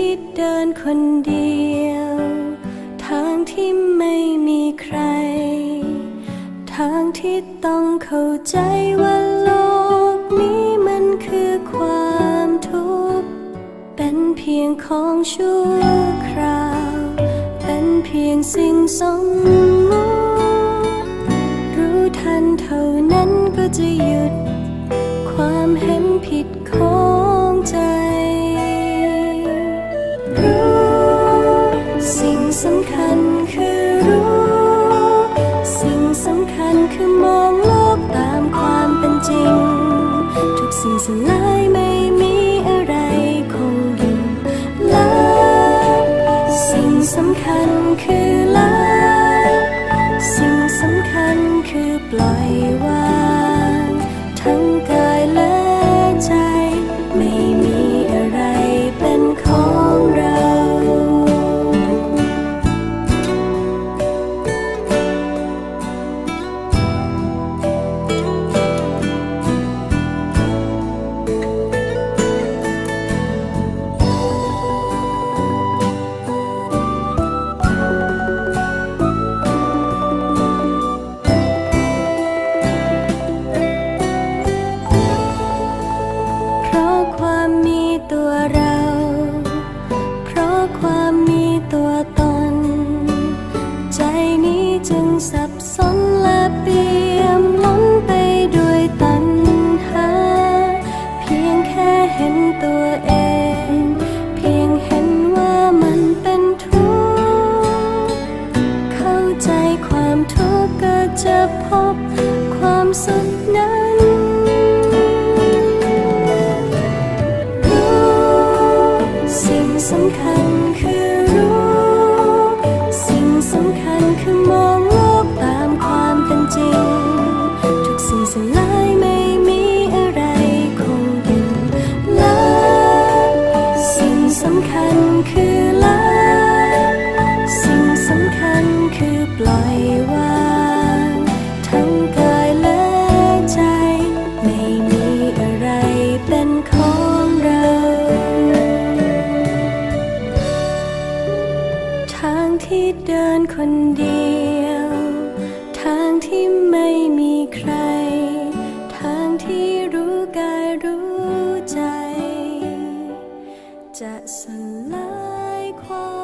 ที่เดินคนเดียว ทางที่ไม่มีใคร ทางที่ต้องเข้าใจว่าโลกนี้มันคือความทุกข์ เป็นเพียงของชั่วคราว เป็นเพียงสิ่งสมมุติรู้ทันเท่านั้นก็จะหยุด คือละสิ่งสำคัญคือปล่อยวาง จะพบความสุขนั้นรู้สิ่งสำคัญคือ ทางที่เดินคนเดียว ทางที่ไม่มีใคร ทางที่รู้กายรู้ใจ จะสลายความ